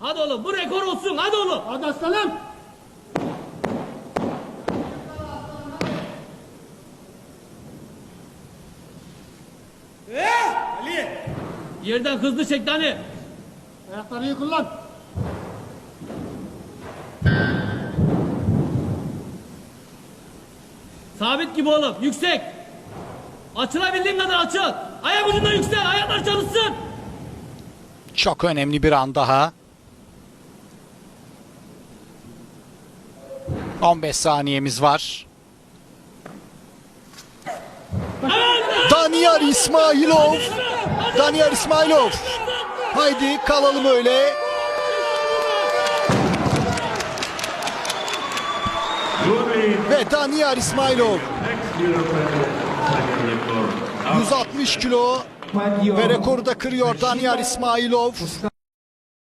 Hadi oğlum bu rekor olsun hadi oğlum. Hadi aslanım. Yerden hızlı çek Dani. Ayakları iyi kullan. Sabit gibi oğlum yüksek. Açılabildiğin kadar açıl. Ayak ucunda yüksel ayaklar çalışsın. Çok önemli bir an daha. 15 saniyemiz var. Daniyar İsmailov. Daniyar İsmailov. Haydi kalalım öyle. Ve Daniyar İsmailov 160 kilo ve rekoru da kırıyor Daniyar İsmailov.